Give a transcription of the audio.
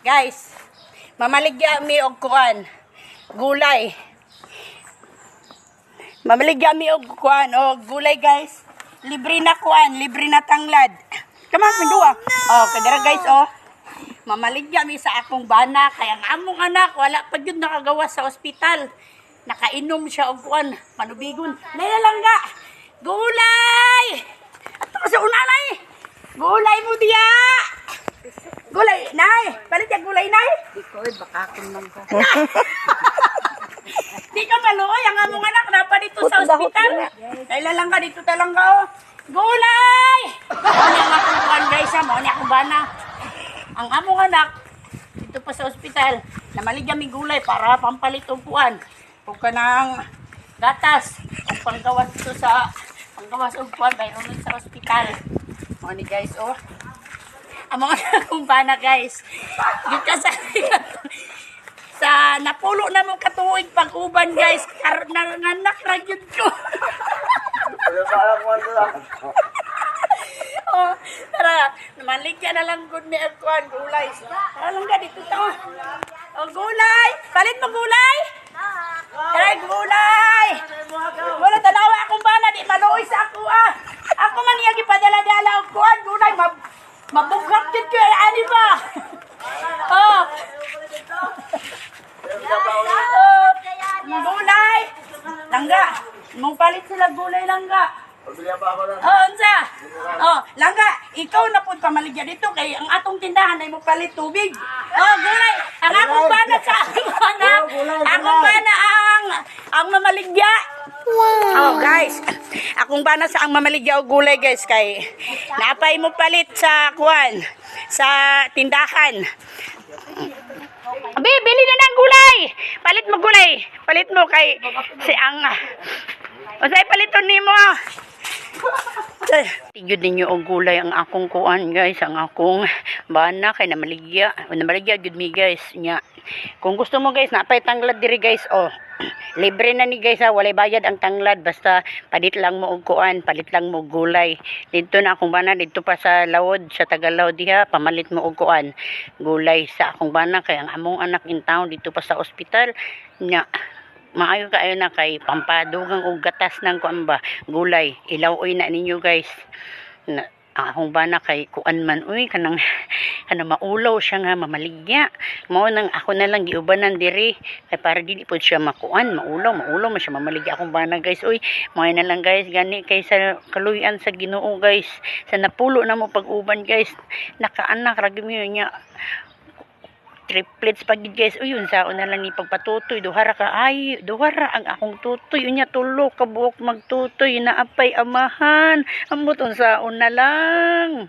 Guys, mamaligya mi og kuan. Gulay. Mamaligya mi og kuan og gulay guys. Libre na kuan, libre na tanglad. Come on, pinduwa. Oh, kadara guys oh. Mamaligya mi sa akong bana kaya ang among anak wala pa gyud nakagawa sa ospital. Nakainom siya og kuan, panubigon. Layla lang ga. Gulay! Ato ka sa unanay. Gulay mo diya. Gulay, nay. Palit yung gulay, nay. Ikaw ay baka akong nang Di ka maluoy, ang among anak na pa dito sa ospital. Kailan lang ka dito talang ka, oh. Gulay! Ano ang akong kuhan, guys, ha? Ano akong bana? Ang among anak, dito pa sa ospital, namaligyan mi gulay para pampalit og kuhan. Kung ka ng gatas, kung panggawas ito sa panggawas og kuhan, mayroon nun sa ospital. Ano ni guys, oh. Ang mga akong bana, guys. Ka sa sa napulo na mong katuig pag-uban guys. Kar nanganak ra gyud ko. Oh tara. Maligya na lang gud mi ang kuan gulay. Tara lang ga dito ta oh gulay. Palit mo gulay tara gulay wala tanawa akong bana di maluoy sa ako ah ako man iya gipadala-dala og kuan gulay mab mabugrak gyud ko eh, ani ba oh Oh, gulay. Langga. Mong palit sila gulay langga. Oh, unsa? Oh, langga, ikaw na pud pamaligya dito kay ang atong tindahan ay mo palit tubig. Oh, gulay. Ang akong bana sa akong bana. Akong bana ang ang mamaligya. Oh, guys. Akong bana sa ang mamaligya og gulay, guys, kay napay mo palit sa kuan sa tindahan. Abi, bili na ng gulay. Palit mo gulay. Palit mo kay si ang O say paliton nimo. Tigod ninyo og gulay ang akong kuan guys, ang akong bana kay namaligya. Namaligya gud mi guys nya. Kung gusto mo guys, napay tanglad diri guys oh. Libre na ni guys ha, walay bayad ang tanglad. Basta palit lang mo og kuan, palit lang mo gulay. Dito na akong bana dito pa sa Lawod, sa Tagalaw diha, pamalit mo og kuan, gulay sa akong bana kay ang among anak in town dito pa sa ospital nya maayo kaayo na kay pampadugang og gatas ng kuan ba? Gulay ilaw-oy na ninyo guys. Na, akong bana kay kuan man uy kanang kanang maulaw siya nga mamaligya. Mao nang ako na lang giubanan diri. Kay para dili pod siya makuan. Maulaw maulaw man siya mamaligya akong bana guys. Uy mao na lang guys. Gani kay sa kaluyan sa Ginoo guys. Sa napulo na mo pag-uban guys. Nakaanak ra gyud niya. Triplets pag guys. Uy yun sa na lang ni pagpatutoy duhara ka ay duhara ang akong tutoy. Unya tulo ka buok magtutoy. Naapay amahan. Amot unsa na lang